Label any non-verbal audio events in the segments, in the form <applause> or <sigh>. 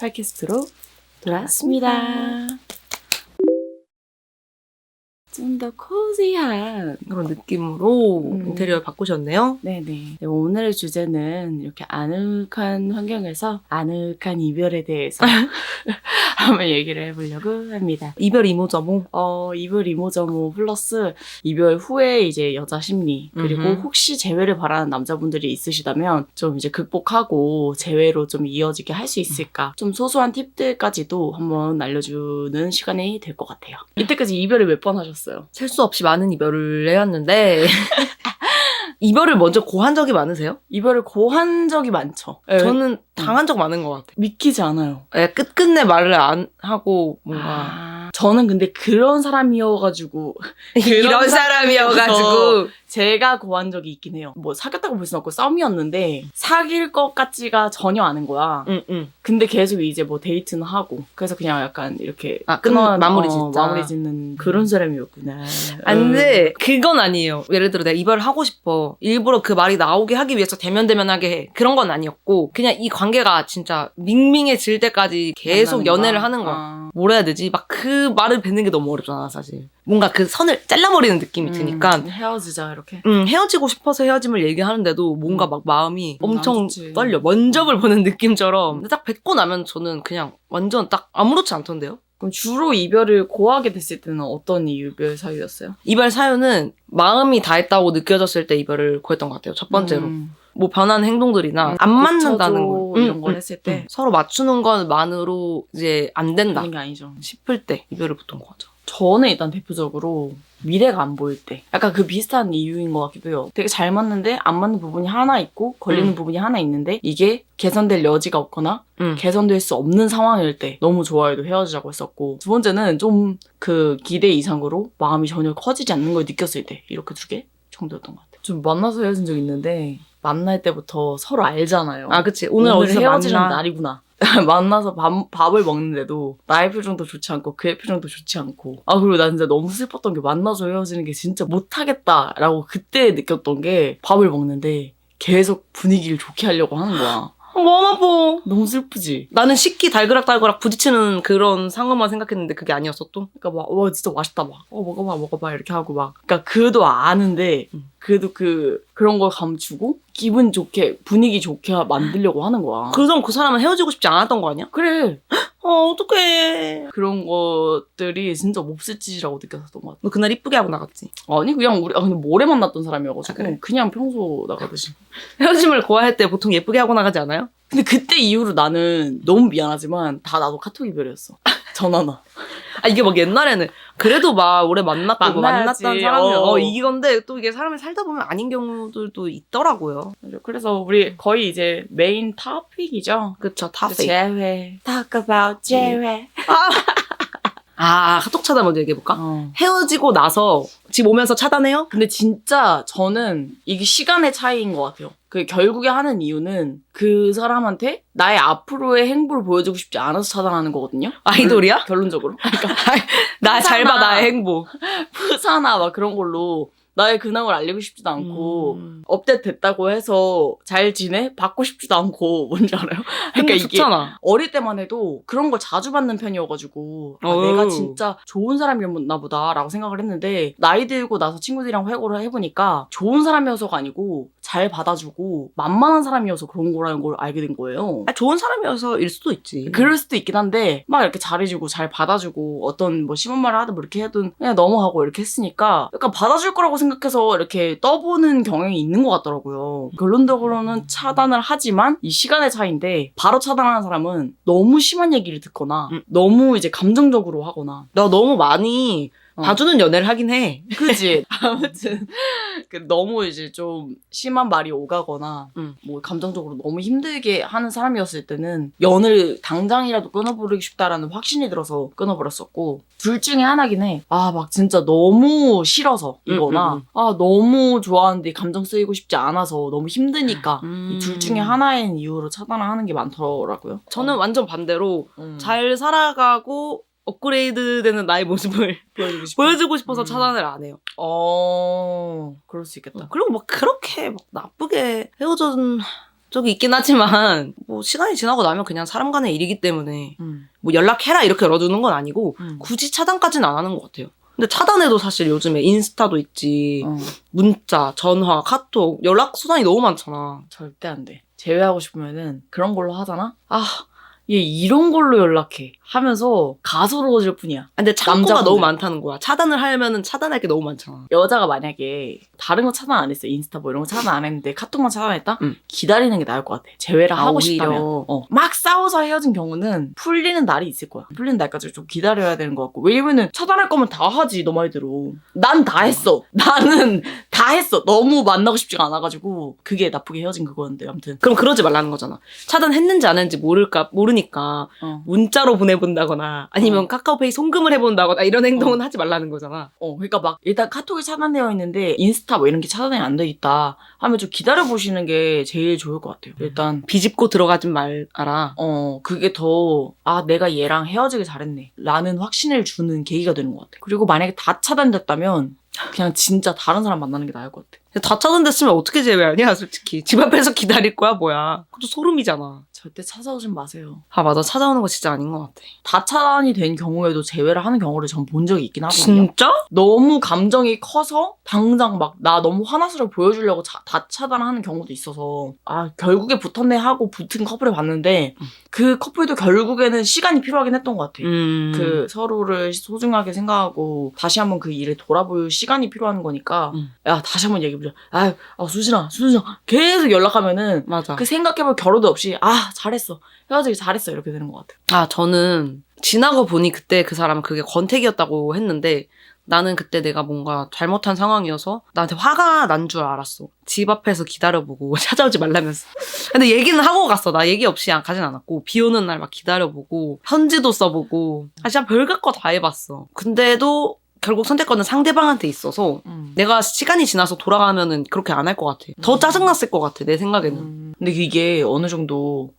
팟캐스트로 돌아왔습니다. 좀 더 코지한 그런 느낌으로 음. 인테리어를 바꾸셨네요. 네네. 네, 오늘의 주제는 이렇게 아늑한 환경에서 아늑한 이별에 대해서 <laughs> 한번 얘기를 해보려고 합니다. 이별 이모저모. 어, 이별 이모저모 플러스 이별 후에 이제 여자 심리 그리고 음흠. 혹시 재회를 바라는 남자분들이 있으시다면 좀 이제 극복하고 재회로 좀 이어지게 할 수 있을까 좀 소소한 팁들까지도 한번 알려주는 시간이 될 것 같아요. 이때까지 이별을 몇 번 하셨어요? 셀 수 없이 많은 이별을 해왔는데 <laughs> 이별을 먼저 고한 적이 많으세요? 이별을 고한 적이 많죠. 예, 저는 당한 적 많은 것 같아요. 믿기지 않아요. 예, 끝끝내 말을 안 하고 뭔가 아, 저는 근데 그런 사람이어가지고 <laughs> 이런 사람이어가지고 제가 고한 적이 있긴 해요. 뭐 사귀었다고 볼 수는 없고 썸이었는데 사귈 것 같지가 전혀 않은 거야. 응, 응. 근데 계속 이제 뭐 데이트는 하고 그래서 그냥 약간 이렇게 아, 끝- 끊어 마무리 어, 짓자. 마무리 짓는 그런 사람이었구나. 안돼 그건 아니에요. 예를 들어 내가 이별을 하고 싶어. 일부러 그 말이 나오게 하기 위해서 대면대면하게 해. 그런 건 아니었고 그냥 이 관계가 진짜 밍밍해질 때까지 계속 연애를? 하는 거야. 아. 뭐라 해야 되지? 막그 말을 뱉는 게 너무 어렵잖아, 사실. 뭔가 그 선을 잘라버리는 느낌이 드니까. 음, 헤어지자 이렇게. 음, 헤어지고 싶어서 헤어짐을 얘기하는데도 뭔가 막 마음이 음, 엄청 안 좋지. 떨려. 면접을 보는 느낌처럼. 근데 딱 뱉고 나면 저는 그냥 완전 딱 아무렇지 않던데요? 그럼 주로 이별을 고하게 됐을 때는 어떤 이별 사유였어요? 이별 사유는 마음이 다 했다고 느껴졌을 때 이별을 구했던 것 같아요. 첫 번째로. 음. 뭐 변하는 행동들이나 음, 안 맞는다는 거. 이런 음, 걸 음, 했을 때 음. 서로 맞추는 것만으로 이제 안 된다 게 아니죠. 싶을 때 이별을 보통 거죠. 저는 일단 대표적으로 미래가 안 보일 때 약간 그 비슷한 이유인 것 같기도 해요. 되게 잘 맞는데 안 맞는 부분이 하나 있고 걸리는 음. 부분이 하나 있는데 이게 개선될 여지가 없거나 음. 개선될 수 없는 상황일 때 너무 좋아해도 헤어지자고 했었고 두 번째는 좀 그 기대 이상으로 마음이 전혀 커지지 않는 걸 느꼈을 때 이렇게 두 개 정도였던 것 같아요. 좀 만나서 헤어진 적 있는데 만날 때부터 서로 알잖아요. 아, 그치. 오늘, 오늘, 어디서 헤어지는 만나. 날이구나. <laughs> 만나서 밥, 밥을 먹는데도 나의 표정도 좋지 않고 그의 표정도 좋지 않고 아 그리고 나 진짜 너무 슬펐던 게 만나서 헤어지는 게 진짜 못하겠다라고 그때 느꼈던 게 밥을 먹는데 계속 분위기를 좋게 하려고 하는 거야 어, 마음 아파. 너무 슬프지 나는 식기 달그락달그락 부딪히는 그런 상황만 생각했는데 그게 아니었어 또. 그러니까 막 와 진짜 맛있다 막 어 먹어봐 먹어봐 이렇게 하고 막 그러니까 그도 아는데 음. 그래도 그 그런 걸 감추고 기분 좋게 분위기 좋게 만들려고 하는 거야 그럼 그 사람은 헤어지고 싶지 않았던 거 아니야? 그래 어 어떡해. 그런 것들이 진짜 몹쓸 짓이라고 느꼈었던 것 같아 너 그날 이쁘게 하고 나갔지. 아니 그냥 우리 아 근데 모레 만났던 사람이어가지고 아, 그래? 그냥 평소 나가듯이 헤어짐을 고할 때 보통 예쁘게 하고 나가지 않아요? 근데 그때 이후로 나는 너무 미안하지만 다 나도 카톡 이별이었어 전화나 아 이게 막 옛날에는 그래도 막 오래 만났고 뭐 만나야지. 만났던 사람이면 어. 어. 이건데 또 이게 사람이 살다 보면 아닌 경우들도 있더라고요. 그래서 우리 거의 이제 메인 토픽이죠 그쵸 다 페이크. 재회 talk about 재회 <laughs> 아 카톡 차단 먼저 얘기해볼까? 어. 헤어지고 나서 집 오면서 차단해요? 근데 진짜 저는 이게 시간의 차이인 것 같아요. 그 결국에 하는 이유는 그 사람한테 나의 앞으로의 행보를 보여주고 싶지 않아서 차단하는 거거든요. 아이돌이야? 결론적으로. 그러니까 <laughs> 나 잘 봐. 나의 행복. 프사나 막 그런 걸로 나의 근황을 알리고 싶지도 않고 음. 업데이트 됐다고 해서 잘 지내? 받고 싶지도 않고 <laughs> 뭔지 알아요? 그러니까 이게 좋잖아. 어릴 때만 해도 그런 걸 자주 받는 편이어가지고 아. 내가 진짜 좋은 사람이었나 보다라고 생각을 했는데 나이 들고 나서 친구들이랑 회고를 해보니까 좋은 사람이어서가 아니고 잘 받아주고 만만한 사람이어서 그런 거라는 걸 알게 된 거예요. 아, 좋은 사람이어서 일 수도 있지. 그럴 수도 있긴 한데 막 이렇게 잘해주고 잘 받아주고 어떤 뭐 심한 말을 하든 뭐 이렇게 해든 그냥 넘어가고 이렇게 했으니까 약간 받아줄 거라고 생각해서 이렇게 떠보는 경향이 있는 것 같더라고요. 결론적으로는 차단을 하지만 이 시간의 차이인데 바로 차단하는 사람은 너무 심한 얘기를 듣거나 음. 너무 이제 감정적으로 하거나 나 너무 많이 어. 봐주는 연애를 하긴 해. 그지 <laughs> 아무튼 그 너무 이제 좀 심한 말이 오가거나 음. 뭐 감정적으로 너무 힘들게 하는 사람이었을 때는 연을 당장이라도 끊어버리고 싶다라는 확신이 들어서 끊어버렸었고 둘 중에 하나긴 해. 아 막 진짜 너무 싫어서 이거나 음, 음, 아 너무 좋아하는데 감정 쓰이고 싶지 않아서 너무 힘드니까 음. 이둘 중에 하나인 이유로 차단을 하는 게 많더라고요. 저는 완전 반대로 음. 잘 살아가고 업그레이드 되는 나의 모습을 <laughs> 보여주고 싶어. 보여주고 싶어서 음. 차단을 안 해요. 어 그럴 수 있겠다. 그리고 막 그렇게 막 나쁘게 헤어진 적이 있긴 하지만 뭐 시간이 지나고 나면 그냥 사람 간의 일이기 때문에 음. 뭐 연락해라 이렇게 열어두는 건 아니고 음. 굳이 차단까지는 안 하는 것 같아요. 근데 차단해도 사실 요즘에 인스타도 있지, 어, 문자, 전화, 카톡, 연락 수단이 너무 많잖아. 절대 안 돼. 제외하고 싶으면은 그런 걸로 하잖아? 아, 얘 이런 걸로 연락해. 하면서 가소로워질 뿐이야. 근데 창고가 남자분들. 너무 많다는 거야. 차단을 하면은 차단할 게 너무 많잖아. 여자가 만약에 다른 거 차단 안 했어. 인스타 뭐 이런 거 차단 안 했는데 카톡만 차단했다? 응. 기다리는 게 나을 것 같아. 재회를 아, 하고 오히려. 싶다면. 어. 막 싸워서 헤어진 경우는 풀리는 날이 있을 거야. 풀리는 날까지 좀 기다려야 되는 것 같고. 왜냐면은 차단할 거면 다 하지, 너 말대로. 난 다 했어. <laughs> 나는 다 했어. 너무 만나고 싶지가 않아가지고. 그게 나쁘게 헤어진 그거였는데, 아무튼. 그럼 그러지 말라는 거잖아. 차단했는지 안 했는지 모를까 모르 니까 어. 문자로 보내본다거나 아니면 어. 카카오페이 송금을 해본다거나 이런 행동은 하지 말라는 거잖아. 어, 그러니까 막 일단 카톡이 차단되어 있는데 인스타 뭐 이런 게 차단이 안 돼 있다 하면 좀 기다려 보시는 게 제일 좋을 것 같아요. 일단 비집고 들어가진 말아라. 어 그게 더 아 내가 얘랑 헤어지길 잘했네 라는 확신을 주는 계기가 되는 것 같아. 그리고 만약에 다 차단됐다면 그냥 진짜 다른 사람 만나는 게 나을 것 같아. 다 차단됐으면 어떻게 제외하냐 솔직히. 집 앞에서 기다릴 거야 뭐야. 그것도 소름이잖아. 절대 찾아오진 마세요. 아 맞아 찾아오는 거 진짜 아닌 것 같아. 다 차단이 된 경우에도 제외를 하는 경우를 전 본 적이 있긴 하거든요. 진짜? 너무 감정이 커서 당장 막 나 너무 화나서를 보여주려고 자- 다 차단하는 경우도 있어서 아 결국에 붙었네 하고 붙은 커플을 봤는데 음. 그 커플도 결국에는 시간이 필요하긴 했던 것 같아. 음. 그 서로를 소중하게 생각하고 다시 한번 그 일을 돌아볼 시간이 필요한 거니까 음. 야 다시 한번 얘기해보자. 아유 아, 수진아 수진아 계속 연락하면은 맞아. 그 생각해볼 겨를도 없이 아 잘했어 헤어지기 잘했어 이렇게 되는 것 같아. 아, 저는 지나고 보니 그때 그 사람은 그게 권태기였다고 했는데 나는 그때 내가 뭔가 잘못한 상황이어서 나한테 화가 난 줄 알았어. 집 앞에서 기다려보고 <laughs> 찾아오지 말라면서. 근데 얘기는 하고 갔어. 나 얘기 없이 안 가진 않았고 비 오는 날 막 기다려보고 편지도 써보고 아 진짜 별것 거다 해봤어. 근데도 결국 선택권은 상대방한테 있어서 음. 내가 시간이 지나서 돌아가면은 그렇게 안 할 것 같아. 더 음. 짜증났을 것 같아. 내 생각에는. 음, 근데 이게 어느 정도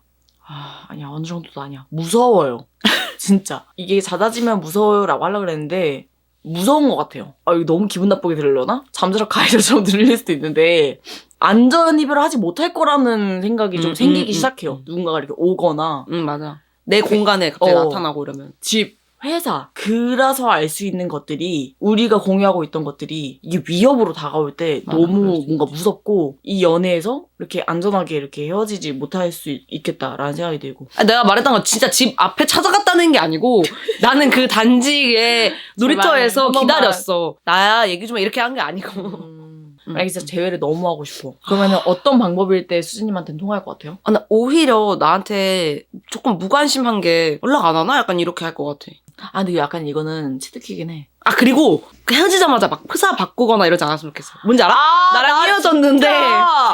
아 아니야 어느 정도도 아니야 무서워요 <laughs> 진짜 이게 잦아지면 무서워요라고 하려고 그랬는데 무서운 것 같아요 아 이거 너무 기분 나쁘게 들으려나 잠자러 가이드처럼 들릴 수도 있는데 안전 이별을 하지 못할 거라는 생각이 좀 음, 생기기 음, 시작해요 음. 누군가가 이렇게 오거나 응 맞아. 내 공간에 갑자기 어. 나타나고 이러면. 집 회사 그라서 알 수 있는 것들이 우리가 공유하고 있던 것들이 이게 위협으로 다가올 때 맞아, 너무 수 뭔가. 무섭고 이 연애에서 이렇게 안전하게 이렇게 헤어지지 못할 수 있- 있겠다라는 생각이 들고 아, 내가 말했던 건 진짜 집 앞에 찾아갔다는 게 아니고 <laughs> 나는 그 단지의 놀이터에서 한 번만. 기다렸어. 나야 얘기 좀 해. 이렇게 한 게 아니고. 음. 만약에 진짜 재회를 너무 하고 싶어. 그러면 어떤 방법일 때 수진님한테는 통할 것 같아요? 아, 나 오히려 나한테 조금 무관심한 게 연락 안 하나? 약간 이렇게 할 것 같아. 아, 근데 약간 이거는 치트키긴 해. 아 그리고 그 헤어지자마자 막 프사 바꾸거나 이러지 않았으면 좋겠어. 뭔지 알아? 나랑 헤어졌는데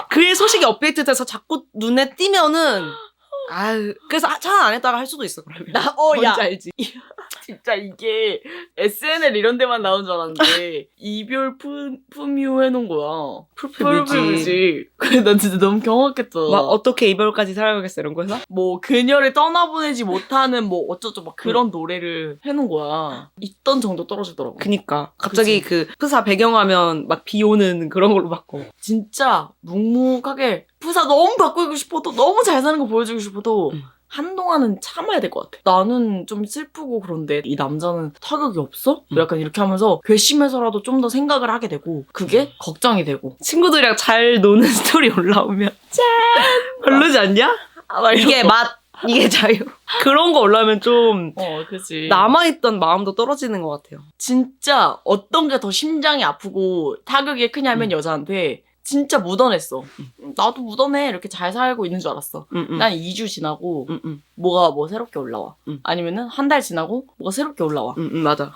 그의 소식이 업데이트돼서 자꾸 눈에 띄면은 아유 그래서 아, 차안 안 했다가 할 수도 있어 그러면. 나, 어, 뭔지 야. 알지? <laughs> 진짜 이게 SNL 이런 데만 나온 줄 알았는데 이별 품, 품유 해놓은 거야. 풀풀무지. 그래, 난 진짜 너무 경악했어. 막 어떻게 이별까지 살아가겠어 이런 거에서? 뭐 그녀를 떠나보내지 못하는 뭐 어쩌죠 막 그런 노래를 해놓은 거야. 있던 정도 떨어지더라고. 그니까 갑자기 그 프사 배경화면 막 비 오는 그런 걸로 바꿔. 진짜 묵묵하게 부사 너무 바꾸고 싶어도 너무 잘 사는 거 보여주고 싶어도 음. 한동안은 참아야 될 것 같아. 나는 좀 슬프고 그런데 이 남자는 타격이 없어? 음. 약간 이렇게 하면서 괘씸해서라도 좀 더 생각을 하게 되고 그게 음. 걱정이 되고 친구들이랑 잘 노는 <laughs> 스토리 올라오면 짠 별로지 않냐? 이게 맛 이게 자유 <laughs> 그런 거 올라오면 좀 어, 그치. 남아있던 마음도 떨어지는 것 같아요. 진짜 어떤 게 더 심장이 아프고 타격이 크냐면 음. 여자한테 진짜 묻어냈어. 음, 나도 묻어내 이렇게 잘 살고 있는 줄 알았어. 난 2주 지나고 뭐가 뭐 새롭게 올라와. 음. 아니면은 한 달 지나고 뭐가 새롭게 올라와. 맞아.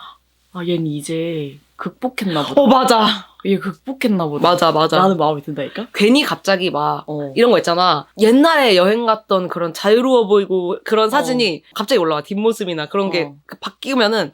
아, 얘는 이제 극복했나 보다. 어, 맞아. 얘 극복했나 보다. 맞아, 맞아. 라는 마음이 든다니까? 괜히 갑자기 막 어. 이런 거 있잖아. 옛날에 여행 갔던 그런 자유로워 보이고 그런 사진이 갑자기 올라와. 뒷모습이나 그런 게 어. 그 바뀌면은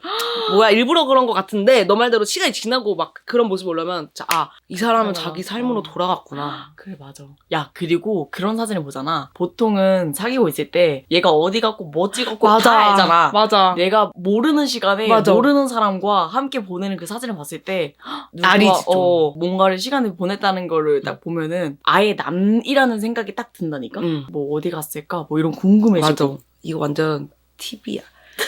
뭐야 일부러 그런 것 같은데 너 말대로 시간이 지나고 막 그런 모습이 올라오면 자, 아, 이 사람은 그래, 자기 맞아. 삶으로 돌아갔구나. 그래, 맞아. 야, 그리고 그런 사진을 보잖아. 보통은 사귀고 있을 때 얘가 어디 갔고 뭐 찍었고 다 알잖아. 맞아. 내가 모르는 시간에 맞아. 모르는 사람과 함께 보내는 그 사진을 사진을 봤을 때 <gasps> 좀. 어, 뭔가를 시간을 보냈다는 거를 딱 보면은 아예 남이라는 생각이 딱 든다니까. 응. 뭐 어디 갔을까? 뭐 이런 궁금해지고. 맞아. 이거 완전 팁이야.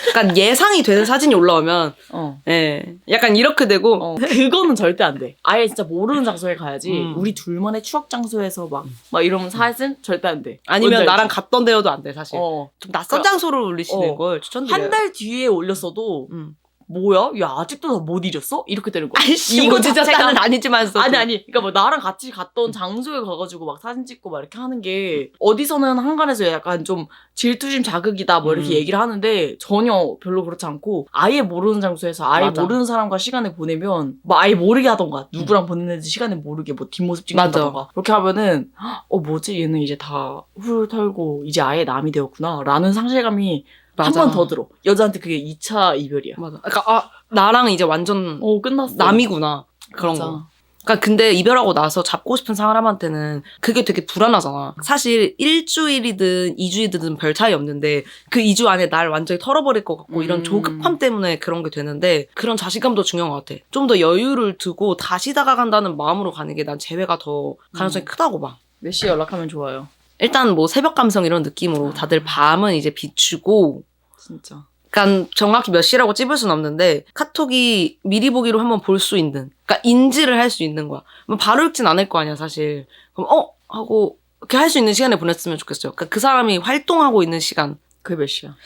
약간 예상이 되는 사진이 올라오면, 어. 예. 약간 이렇게 되고, 어. 그거는 절대 안 돼. 아예 진짜 모르는 장소에 가야지. 음. 우리 둘만의 추억 장소에서 막, 막 이러면 사진 절대 안 돼. 아니면 뭔지 나랑 알지? 갔던 데여도 안 돼, 사실. 어. 좀 낯선 장소를 올리시는 어. 걸 추천드려요. 한 달 뒤에 올렸어도 음. 뭐야? 야 아직도 다못 잊었어? 이렇게 되는 거야. 아이씨, 이거 이거 진짜 자체가- 는 아니지만서. 아니 아니 그러니까 뭐 나랑 같이 갔던 장소에 가가지고 막 사진 찍고 막 이렇게 하는 게 어디서는 한간에서 약간 좀 질투심 자극이다 뭐 이렇게 음. 얘기를 하는데 전혀 별로 그렇지 않고 아예 모르는 장소에서 아예 맞아. 모르는 사람과 시간을 보내면 뭐 아예 모르게 하던가 누구랑 보냈는지 시간을 모르게 뭐 뒷모습 찍는다던가 그렇게 하면은 어 뭐지 얘는 이제 다 훌 털고 이제 아예 남이 되었구나 라는 상실감이 한 맞아. 번 더 들어 여자한테 그게 2차 이별이야 맞아. 그러니까, 아, 나랑 이제 완전 어 끝났어 남이구나. 그런 맞아. 거. 그러니까 근데 이별하고 나서 잡고 싶은 사람한테는 그게 되게 불안하잖아. 사실 일주일이든 이주일이든 별 차이 없는데 그 2주 안에 날 완전히 털어버릴 것 같고 이런 음. 조급함 때문에 그런 게 되는데 그런 자신감도 중요한 것 같아. 좀 더 여유를 두고 다시 다가간다는 마음으로 가는 게 난 재회가 더 가능성이 음. 크다고 봐. 몇 시에 연락하면 좋아요 일단 뭐 새벽 감성 이런 느낌으로 다들 밤은 이제 비추고 진짜 그러니까 정확히 몇 시라고 찝을 수는 없는데 카톡이 미리 보기로 한번 볼 수 있는 그러니까 인지를 할 수 있는 거야. 뭐 바로 읽진 않을 거 아니야 사실. 그럼 어 하고 이렇게 할 수 있는 시간에 보냈으면 좋겠어요. 그러니까 그 사람이 활동하고 있는 시간 그게 몇 시야?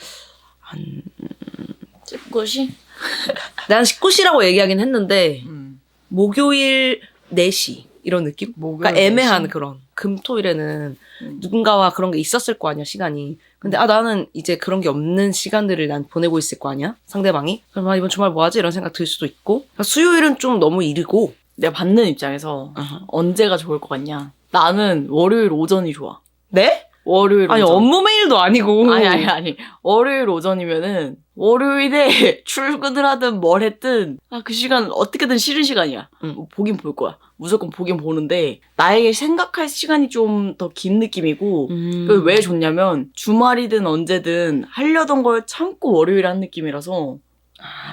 한 찝고시? <laughs> 난 19시라고 얘기하긴 했는데 음. 목요일 4시 이런 느낌? 그러니까 애매한 그런 금토일에는 음. 누군가와 그런 게 있었을 거 아니야 시간이. 근데 아 나는 이제 그런 게 없는 시간들을 난 보내고 있을 거 아니야 상대방이. 그럼 아 이번 주말 뭐 하지 이런 생각 들 수도 있고. 그러니까 수요일은 좀 너무 이르고. 내가 받는 입장에서 어허. 언제가 좋을 것 같냐? 나는 월요일 오전이 좋아. 네? 월요일 아니 오전. 업무 메일도 아니고. 아니 아니 아니 월요일 오전이면은 월요일에 <laughs> 출근을 하든 뭘 했든 아 그 시간 어떻게든 싫은 시간이야. 응. 뭐 보긴 볼 거야. 무조건 보긴 보는데 나에게 생각할 시간이 좀 더 긴 느낌이고 음. 그왜 좋냐면 주말이든 언제든 하려던 걸 참고 월요일에 한 느낌이라서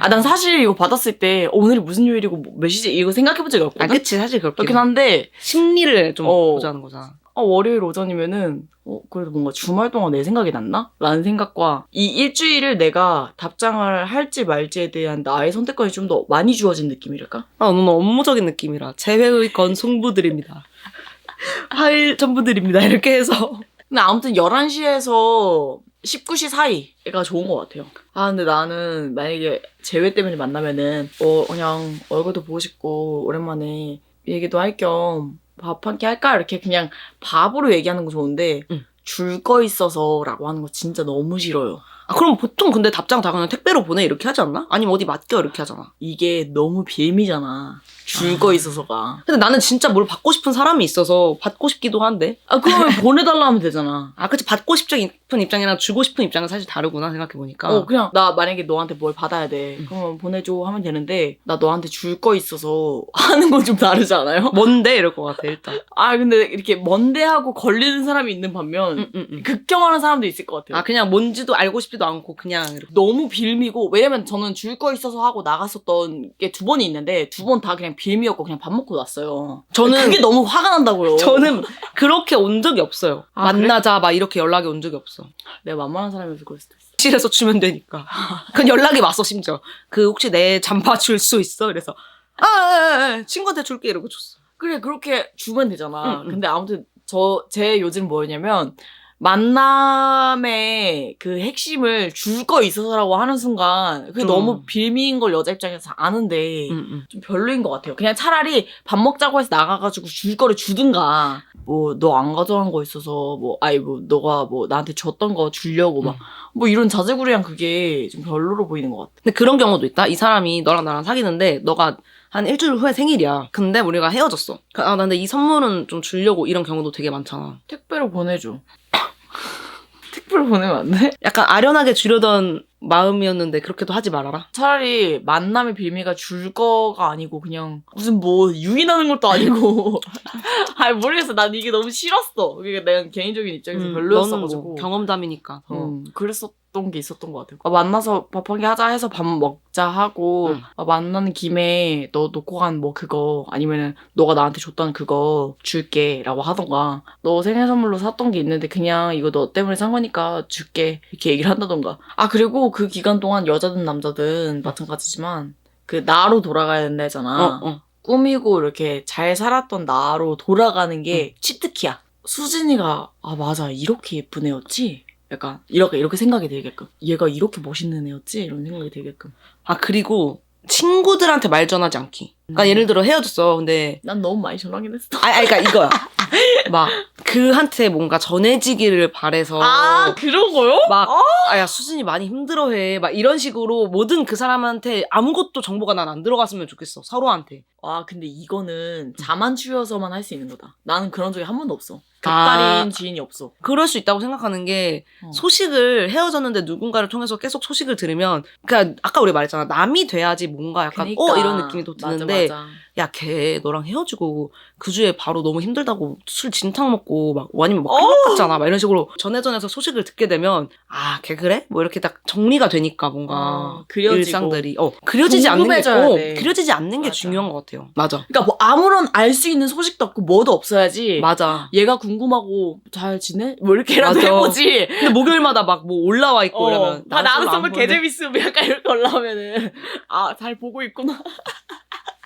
아 난 사실 이거 받았을 때 어, 오늘이 무슨 요일이고 뭐 몇 시지 이거 생각해 본 적이 없거든. 아 그치 사실 그렇긴 그렇긴 해. 한데 심리를 좀 어. 보자는 거잖아. 어, 월요일 오전이면은 어 그래도 뭔가 주말 동안 내 생각이 났나? 라는 생각과 이 일주일을 내가 답장을 할지 말지에 대한 나의 선택권이 좀 더 많이 주어진 느낌이랄까? 아 너무 업무적인 느낌이라 재회의 건 송부드립니다. <laughs> 화일 전부드립니다 이렇게 해서. 근데 아무튼 11시에서 19시 사이가 좋은 것 같아요. 아, 근데 나는 만약에 재회 때문에 만나면은, 어, 그냥 얼굴도 보고 싶고, 오랜만에 얘기도 할 겸 밥 한 끼 할까? 이렇게 그냥 밥으로 얘기하는 거 좋은데, 응. 줄거 있어서 라고 하는 거 진짜 너무 싫어요. 아 그럼 보통 근데 답장 다 그냥 택배로 보내 이렇게 하지 않나? 아니면 어디 맡겨 이렇게 하잖아. 이게 너무 빌미잖아. 줄 거 있어서가. 근데 나는 진짜 뭘 받고 싶은 사람이 있어서 받고 싶기도 한데. 아, 그러면 <laughs> 보내달라 하면 되잖아. 아, 그치. 받고 싶은 입장이랑 주고 싶은 입장은 사실 다르구나, 생각해 보니까. 어, 그냥, 나 만약에 너한테 뭘 받아야 돼. 응. 그러면 보내줘 하면 되는데, 나 너한테 줄 거 있어서 <laughs> 하는 건 좀 다르지 않아요? 뭔데? 이럴 것 같아, 일단. 아, 근데 이렇게 먼데 하고 걸리는 사람이 있는 반면, 응, 응, 응. 극혐하는 사람도 있을 것 같아요. 아, 그냥 뭔지도 알고 싶지도 않고, 그냥 이렇게. 너무 빌미고, 왜냐면 저는 줄 거 있어서 하고 나갔었던 게 두 번이 있는데, 두 번 다 그냥 빌미였고, 그냥 밥 먹고 났어요. 저는- 그게 너무 화가 난다고요. <laughs> 저는 그렇게 온 적이 없어요. 아? 만나자, 막 이렇게 연락이 온 적이 없어. 내가 만만한 사람이어서 그럴 수도 있어. 실에서 주면 되니까. 그건 연락이 왔어, 심지어. 그, 혹시 내 잠바 줄 수 있어? 그래서, 아, 아, 아, 아, 친구한테 줄게. 이러고 줬어. 그래, 그렇게 주면 되잖아. 응, 응. 근데 아무튼, 저, 제 요즘 뭐였냐면, 만남의 그 핵심을 줄 거 있어서라고 하는 순간, 그게 좀. 너무 빌미인 걸 여자 입장에서 아는데, 응, 응. 좀 별로인 것 같아요. 그냥 차라리 밥 먹자고 해서 나가가지고 줄 거를 주든가, 뭐, 너 안 가져간 거 있어서, 뭐, 아니, 뭐, 너가 뭐, 나한테 줬던 거 주려고 막, 음. 뭐, 이런 자제구리한 그게 좀 별로로 보이는 것 같아. 근데 그런 경우도 있다. 이 사람이 너랑 나랑 사귀는데 너가 한 일주일 후에 생일이야. 근데 우리가 헤어졌어. 그, 아, 나 근데 이 선물은 좀 주려고 이런 경우도 되게 많잖아. 택배로 보내줘. 택배로 보내면 안 돼? 약간 아련하게 주려던 마음이었는데 그렇게도 하지 말아라. 차라리 만남의 빌미가 줄 거가 아니고 그냥 무슨 뭐 유인하는 것도 아니고 <laughs> 아니 모르겠어 난 이게 너무 싫었어 그게 내가 개인적인 입장에서 음, 별로였어가지고 너는 뭐 경험담이니까. 더. 음, 그랬었던 게 있었던 것 같아요. 아, 만나서 밥 한 개 하자 해서 밥 먹자 하고 음. 아, 만나는 김에 너 놓고 간 뭐 그거 아니면은 너가 나한테 줬던 그거 줄게 라고 하던가 너 생일 선물로 샀던 게 있는데 그냥 이거 너 때문에 산 거니까 줄게 이렇게 얘기를 한다던가 아 그리고 그 기간 동안 여자든 남자든 마찬가지지만 그 나로 돌아가야 된다잖아. 어, 어. 꾸미고 이렇게 잘 살았던 나로 돌아가는 게 치트키야. 수진이가 아 맞아 이렇게 예쁜 애였지. 약간 이렇게 이렇게 생각이 들게끔 얘가 이렇게 멋있는 애였지 이런 생각이 들게끔. 아 그리고 친구들한테 말 전하지 않기. 그러니까 음. 예를 들어 헤어졌어. 근데 난 너무 많이 전화긴 했어. 아, 아 그러니까 이거야. <laughs> 막 그한테 뭔가 전해지기를 바래서 아 그런 거요? 막 아야 수진이 많이 힘들어해. 막 이런 식으로 모든 그 사람한테 아무것도 정보가 난 안 들어갔으면 좋겠어. 서로한테. 와 근데 이거는 자만추여서만 할 수 있는 거다. 나는 그런 적이 한 번도 없어. 곁다린 아. 지인이 없어. 그럴 수 있다고 생각하는 게 어. 소식을 헤어졌는데 누군가를 통해서 계속 소식을 들으면 그니까 아까 우리 말했잖아 남이 돼야지 뭔가 약간 그니까. 어 이런 느낌이 또 맞아, 드는데 맞아. 야걔 너랑 헤어지고 그 주에 바로 너무 힘들다고 술 진탕 먹고 막 아니면 막 어! 행복했잖아 막 이런 식으로 전해전해서 소식을 듣게 되면 아 걔 그래 뭐 이렇게 딱 정리가 되니까 뭔가 어, 그려지고. 일상들이 어 그려지지 않는 게 궁금해져야 어, 돼. 그려지지 않는 게 맞아. 중요한 것 같아요 맞아 그러니까 뭐 아무런 알 수 있는 소식도 없고 뭐도 없어야지. 맞아 얘가 궁금하고 잘 지내? 뭐 이렇게라도 맞아. 해보지. 근데 목요일마다 막 뭐 올라와 있고 어, 이러면 아, 나는 보는데 개재밌음 약간 이렇게 올라오면은 아 잘 보고 있구나.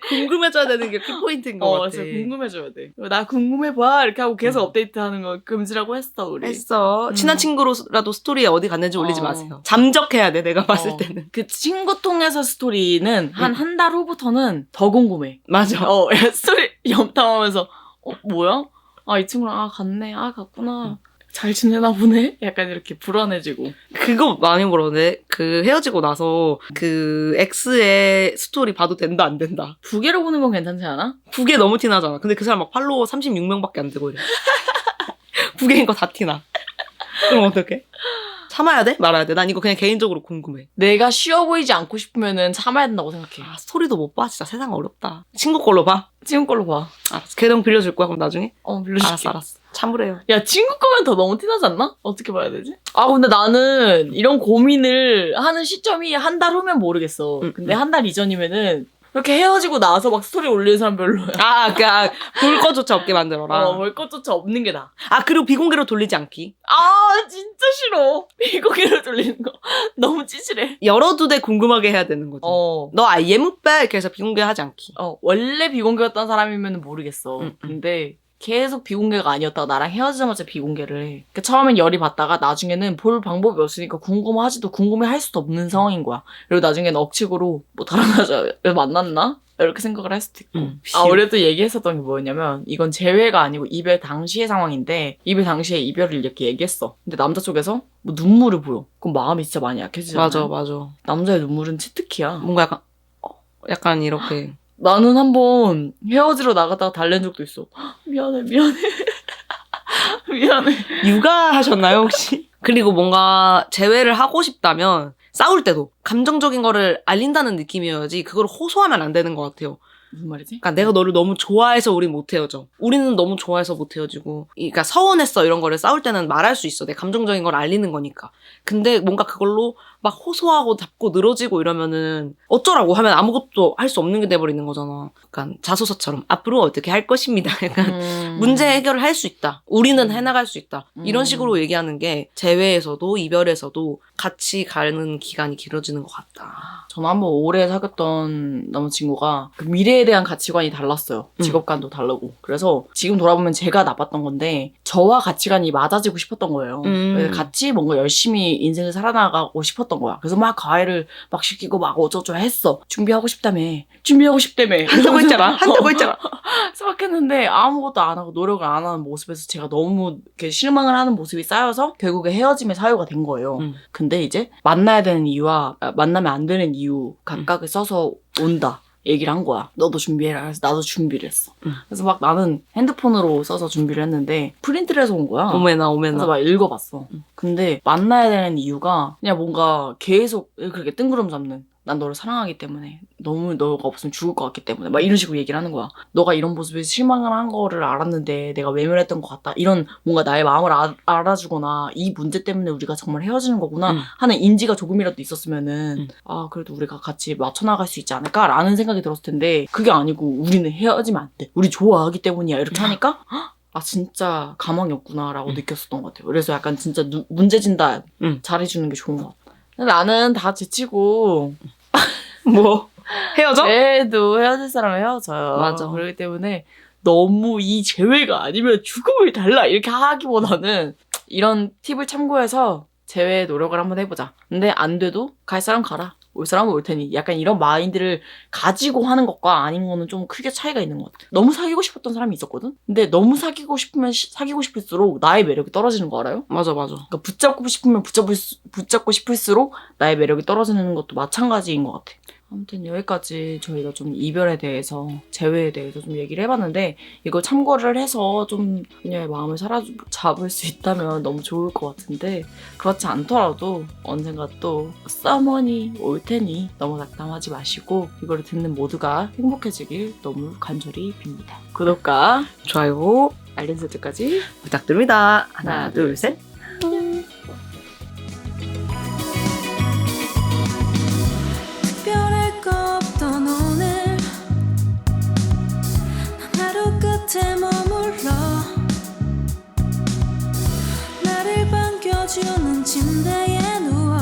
궁금해져야 되는 게 키포인트인 것 어, 같아 진짜 궁금해져야 돼. 나 궁금해 봐 이렇게 하고 계속 음. 업데이트하는 거 금지라고 했어 우리. 했어. 음. 친한 친구로라도 스토리에 어디 갔는지 올리지 어. 마세요. 잠적해야 돼, 내가 봤을 어. 때는. 그 친구 통해서 스토리는 한 음. 한달 후부터는 더 궁금해. 맞아. 어 <laughs> 스토리 염탐하면서 어 뭐야? 아 이 친구랑 아 갔네. 아 갔구나. 잘 지내나 보네. 약간 이렇게 불안해지고. 그거 많이 물었는데, 그 헤어지고 나서 그 X의 스토리 봐도 된다, 안 된다. 두 개로 보는 건 괜찮지 않아? 부계 너무 티나잖아. 근데 그 사람 막 팔로워 36명밖에 안 되고 이래. <laughs> 부계인 거 다 티나. 그럼 어떡해? 참아야 돼? 말아야 돼? 난 이거 그냥 개인적으로 궁금해. 내가 쉬워 보이지 않고 싶으면은 참아야 된다고 생각해. 아, 스토리도 못 봐. 진짜 세상 어렵다. 친구 걸로 봐. 친구 걸로 봐. 알았어. 계정 빌려줄 거야, 그럼 나중에? 어 빌려줄게. 알았어, 알았어. 참으래요. 야 친구 거면 더 너무 티나지 않나? 어떻게 봐야 되지? 아 근데 나는 이런 고민을 하는 시점이 한 달 후면 모르겠어. 음, 근데 음. 한달 이전이면은 이렇게 헤어지고 나서 막 스토리 올리는 사람 별로야. 아, 그니까, 볼 거조차 없게 만들어라. 어, 뭘 것조차 없는 게 나. 아, 그리고 비공개로 돌리지 않기. 아 진짜 싫어. <laughs> 비공개로 돌리는 거 <laughs> 너무 찌질해. 두대 궁금하게 해야 되는 거지. 어. 너 아예 묵배 이렇게 해서 비공개 하지 않기. 어, 원래 비공개였던 사람이면 모르겠어. 음, 음. 근데 계속 비공개가 아니었다가 나랑 헤어지자마자 비공개를 해. 그러니까 처음엔 열이 받다가 나중에는 볼 방법이 없으니까 궁금하지도 궁금해 할 수도 없는 상황인 거야. 그리고 나중에는 억측으로 뭐 다른 여자 만났나? 이렇게 생각을 할 수도 있고. 음, 아, 우리도 얘기했었던 게 뭐였냐면, 이건 재회가 아니고 이별 당시의 상황인데, 이별 당시에 이별을 이렇게 얘기했어. 근데 남자 쪽에서 뭐 눈물을 보여. 그럼 마음이 진짜 많이 약해지잖아. 맞아, 맞아. 남자의 눈물은 치트키야. 뭔가 약간, 어, 약간 이렇게. 나는 한번 헤어지러 나갔다가 달랜 적도 있어. 헉, <gasps> 미안해, 미안해. <laughs> 미안해. 육아하셨나요, 혹시? <laughs> 그리고 뭔가 재회를 하고 싶다면, 싸울 때도 감정적인 거를 알린다는 느낌이어야지 그걸 호소하면 안 되는 것 같아요. 무슨 말이지? 그러니까 내가 너를 너무 좋아해서 우린 못 헤어져. 우리는 너무 좋아해서 못 헤어지고. 이- 그러니까 서운했어 이런 거를 싸울 때는 말할 수 있어. 내 감정적인 걸 알리는 거니까. 근데 뭔가 그걸로 막 호소하고 잡고 늘어지고 이러면은 어쩌라고 하면 아무것도 할 수 없는 게 돼버리는 거잖아. 약간 자소서처럼 앞으로 어떻게 할 것입니다. <laughs> 약간 음. 문제 해결을 할 수 있다. 우리는 음. 해나갈 수 있다. 이런 음. 식으로 얘기하는 게 재회에서도 이별에서도 같이 가는 기간이 길어지는 것 같다. 저는 한번 오래 사귀었던 남자친구가 그 미래에 대한 가치관이 달랐어요. 음. 직업관도 다르고. 그래서 지금 돌아보면 제가 나빴던 건데 저와 가치관이 맞아지고 싶었던 거예요. 음. 같이 뭔가 열심히 인생을 살아나가고 싶었던 거야. 그래서 막 과외를 막 시키고 막 어쩌고 했어. 준비하고 싶다며. 준비하고 싶다며. 한다고 했잖아. 한다고 <laughs> 했잖아. 생각했는데 아무것도 안 하고 노력을 안 하는 모습에서 제가 너무 이렇게 실망을 하는 모습이 쌓여서 결국에 헤어짐의 사유가 된 거예요. 음. 근데 이제 만나야 되는 이유와 아, 만나면 안 되는 이유 각각을 써서 온다. 얘기를 한 거야. 너도 준비해라. 그래서 나도 준비를 했어. 응. 그래서 막 나는 핸드폰으로 써서 준비를 했는데 프린트를 해서 온 거야. 오메나 그래서 오메나. 막 읽어봤어. 근데 만나야 되는 이유가 그냥 뭔가 계속 그렇게 뜬구름 잡는. 난 너를 사랑하기 때문에 너무 너가 없으면 죽을 것 같기 때문에 막 이런 식으로 얘기를 하는 거야. 너가 이런 모습에 실망을 한 거를 알았는데 내가 외면했던 것 같다. 이런 뭔가 나의 마음을 아- 알아주거나 이 문제 때문에 우리가 정말 헤어지는 거구나 음. 하는 인지가 조금이라도 있었으면은 음. 아 그래도 우리가 같이 맞춰 나갈 수 있지 않을까라는 생각이 들었을 텐데 그게 아니고 우리는 헤어지면 안 돼. 우리 좋아하기 때문이야 이렇게 하니까 헉, 아 진짜 가망이 없구나라고 음. 느꼈었던 것 같아요. 그래서 약간 진짜 누- 문제 진단 음. 잘해주는 게 좋은 것 같아. 근데 나는 다 지치고 <laughs> 뭐 헤어져? 애도 헤어질 사람은 헤어져요. 맞아. 그렇기 때문에 너무 이 재회가 아니면 죽음을 달라 이렇게 하기보다는 이런 팁을 참고해서 재회 노력을 한번 해보자. 근데 안 돼도 갈 사람 가라. 올 사람은 올 테니. 약간 이런 마인드를 가지고 하는 것과 아닌 거는 좀 크게 차이가 있는 것 같아. 너무 사귀고 싶었던 사람이 있었거든? 근데 너무 사귀고 싶으면 시- 사귀고 싶을수록 나의 매력이 떨어지는 거 알아요? 맞아 맞아. 그러니까 붙잡고 싶으면 붙잡을 수- 붙잡고 싶을수록 나의 매력이 떨어지는 것도 마찬가지인 것 같아. 아무튼 여기까지 저희가 좀 이별에 대해서 재회에 대해서 좀 얘기를 해봤는데 이거 참고를 해서 좀 그녀의 마음을 사라 잡을 수 있다면 너무 좋을 것 같은데 그렇지 않더라도 언젠가 또 써머니 올 테니 너무 낙담하지 마시고 이거를 듣는 모두가 행복해지길 너무 간절히 빕니다. 구독과 좋아요 알림 설정까지 부탁드립니다. 하나 하나, 둘 셋. 끝에 머물러 나를 반겨주는 침대에